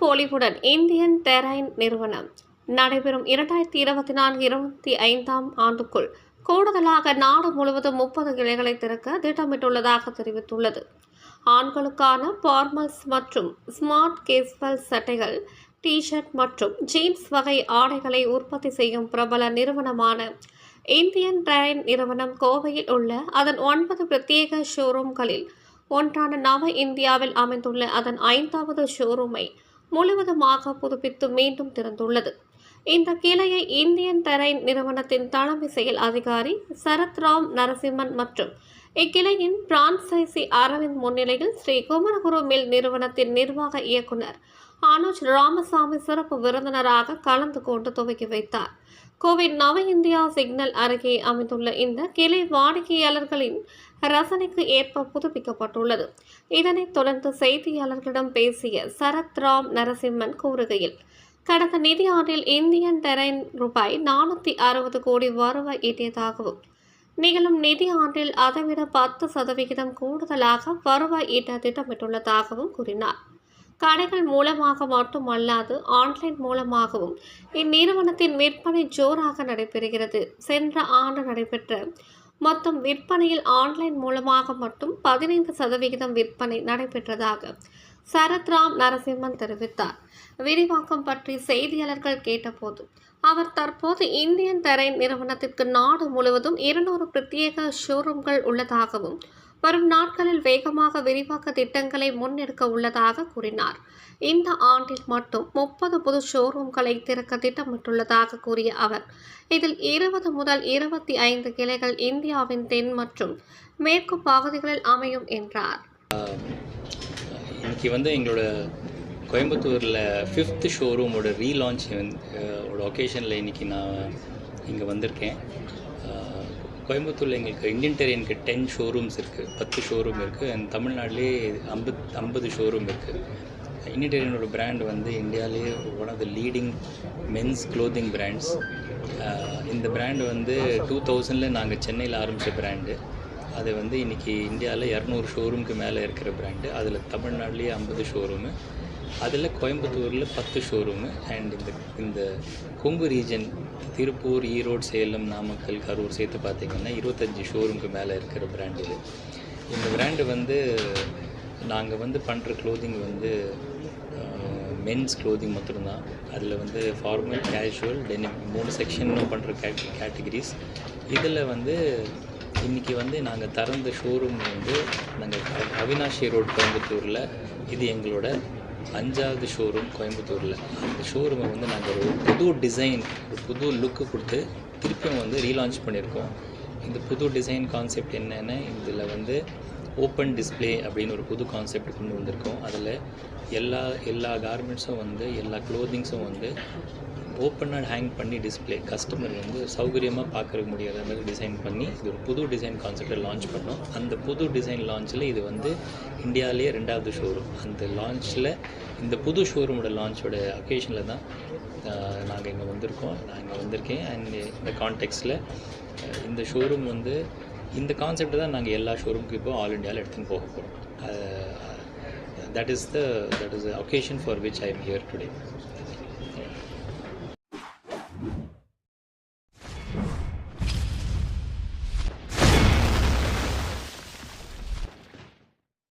பொலிவுடன் Indian terrain நிறுவனம் நடைபெறும் இரண்டாயிரத்தி இருபத்தி நான்கு இருபத்தி ஐந்தாம் ஆண்டுக்குள் கூடுதலாக நாடு முழுவதும் முப்பது கிளைகளை திறக்க திட்டமிட்டுள்ளதாக தெரிவித்துள்ளது. ஆண்களுக்கான ஃபார்மல்ஸ் மற்றும் ஸ்மார்ட் கேஸ்வல் சட்டைகள் டிஷர்ட் மற்றும் ஜீன்ஸ் வகை ஆடைகளை உற்பத்தி செய்யும் பிரபல நிறுவனமான இந்தியன் டெரைன் நிறுவனம் கோவையில் உள்ள அதன் ஒன்பது பிரத்யேக ஷோரூம்களில் ஒன்றான நவ இந்தியாவில் அமைந்துள்ள அதன் ஐந்தாவது ஷோரூமை முழுவதுமாக புதுப்பித்து மீண்டும் திறந்துள்ளது. இந்த கிளையை இந்தியன் டெரைன் நிறுவனத்தின் தலைமை செயல் அதிகாரி சரத்ராம் நரசிம்மன் மற்றும் இக்கிளையின் பிரான்சைசி அரவிந்த் முன்னிலையில் ஸ்ரீ குமரகுரு மில் நிறுவனத்தின் நிர்வாக இயக்குனர் அனுஜ் ராமசாமி சிறப்பு விருந்தினராக கலந்து கொண்டு துவக்கி வைத்தார். கோவிட் நவ இந்தியா சிக்னல் அருகே அமைந்துள்ள இந்த கிளை வாடிக்கையாளர்களின் ரசனைக்கு ஏற்ப புதுப்பிக்கப்பட்டுள்ளது. இதனைத் தொடர்ந்து செய்தியாளர்களிடம் பேசிய சரத் ராம் நரசிம்மன் கூறுகையில் கடந்த நிதியாண்டில் இந்தியன் டெரைன் ரூபாய் நானூற்றி அறுபது கோடி வருவாய் ஈட்டியதாகவும் நிகழும் நிதி ஆண்டில் அதைவிட பத்து சதவிகிதம் கூடுதலாக வருவாய் ஈட்ட திட்டமிட்டுள்ளதாகவும் கூறினார். கடைகள் மூலமாக மட்டுமல்லாது ஆன்லைன் மூலமாகவும் இந்நிறுவனத்தின் விற்பனை ஜோராக நடைபெறுகிறது. சென்ற ஆண்டு நடைபெற்ற மொத்தம் விற்பனையில் ஆன்லைன் மூலமாக மட்டும் பதினைந்து சதவிகிதம் விற்பனை நடைபெற்றதாக சரத்ராம் நரசிம்மன் தெரிவித்தார். விரிவாக்கம் பற்றி செய்தியாளர்கள் கேட்டபோது அவர் தற்போது இந்தியன் தரை நிறுவனத்திற்கு நாடு முழுவதும் இருநூறு பிரத்யேக ஷோரூம்கள் உள்ளதாகவும் வரும் நாட்களில் வேகமாக விரிவாக்க திட்டங்களை முன்னெடுக்க உள்ளதாக கூறினார். இந்த ஆண்டில் மட்டும் முப்பது புது ஷோரூம்களை திறக்க திட்டமிட்டுள்ளதாக கூறிய அவர் இதில் இருபது முதல் இருபத்தி ஐந்து கிளைகள் இந்தியாவின் தென் மற்றும் மேற்கு பகுதிகளில் அமையும் என்றார். இன்னைக்கு வந்து எங்களோட கோயம்புத்தூரில் ஃபிஃப்த் ஷோரூமோட ரீலான்ச் ஓட ஒகேஷனில் இன்றைக்கி நான் இங்கே வந்திருக்கேன். கோயம்புத்தூரில் எங்களுக்கு இந்தியன் டெரியனுக்கு டென் ஷோரூம்ஸ் இருக்குது பத்து ஷோரூம் இருக்குது அண்ட் தமிழ்நாட்டிலே ஐம்பத் ஐம்பது ஷோரூம் இருக்குது இந்தியன் டெரியனோட பிராண்ட் வந்து இந்தியாவிலேயே one of the leading men's clothing brands இந்த பிராண்டு வந்து டூ தௌசண்டில் நாங்கள் சென்னையில் ஆரம்பித்த பிராண்டு அது வந்து இன்றைக்கி இந்தியாவில் இரநூறு ஷோரூமுக்கு மேலே இருக்கிற பிராண்டு அதில் தமிழ்நாட்டிலேயே ஐம்பது ஷோரூமு அதில் கோயம்புத்தூரில் பத்து ஷோரூமு அண்ட் இந்த இந்த கொங்கு ரீஜன் திருப்பூர் ஈரோடு சேலம் நாமக்கல் கரூர் சேர்த்து பார்த்திங்கன்னா இருபத்தஞ்சி ஷோரூமுக்கு மேலே இருக்கிற பிராண்ட் இது. இந்த பிராண்டு வந்து நாங்கள் வந்து பண்ணுற க்ளோதிங் வந்து மென்ஸ் க்ளோதிங் மட்டும்தான். அதில் வந்து ஃபார்மல் கேஷுவல் டெனிம் மூணு செக்ஷனும் பண்ணுற கேட் கேட்டகிரிஸ் இதில் வந்து இன்றைக்கி வந்து நாங்கள் திறந்த ஷோரூம் வந்து நாங்கள் அவினாஷி ரோட் கோயம்புத்தூரில். இது எங்களோட அஞ்சாவது ஷோரூம் கோயம்புத்தூரில். அந்த ஷோரூமை வந்து நாங்கள் ஒரு புது டிசைன் ஒரு புது லுக்கு கொடுத்து திருப்பியும் வந்து ரீலான்ச் பண்ணியிருக்கோம். இந்த புது டிசைன் கான்செப்ட் என்னென்னா இதில் வந்து ஓப்பன் டிஸ்ப்ளே அப்படின்னு ஒரு புது கான்செப்ட் கொண்டு வந்திருக்கோம். அதில் எல்லா எல்லா கார்மெண்ட்ஸும் வந்து எல்லா க்ளோதிங்ஸும் வந்து ஓப்பனாக ஹேங் பண்ணி டிஸ்ப்ளே கஸ்டமர் வந்து சௌகரியமாக பார்க்குற முடியாத மாதிரி டிசைன் பண்ணி இது ஒரு புது டிசைன் கான்செப்டை லான்ச் பண்ணோம். அந்த புது டிசைன் லான்ச்சில் இது வந்து இந்தியாவிலேயே ரெண்டாவது ஷோரூம் அந்த லான்ச்சில் இந்த புது ஷோரூமோட லான்ச்சோட அக்கேஷனில் தான் நாங்கள் இங்கே வந்திருக்கோம். நான் இங்கே வந்திருக்கேன். அண்ட் இந்த கான்டெக்ட்ஸில் இந்த ஷோரூம் வந்து இந்த கான்செப்டை தான் நாங்கள் எல்லா ஷோரூமுக்கு இப்போ ஆல் இண்டியாவில் எடுத்துன்னு போக போகிறோம் that is the that is the occasion for which I am here today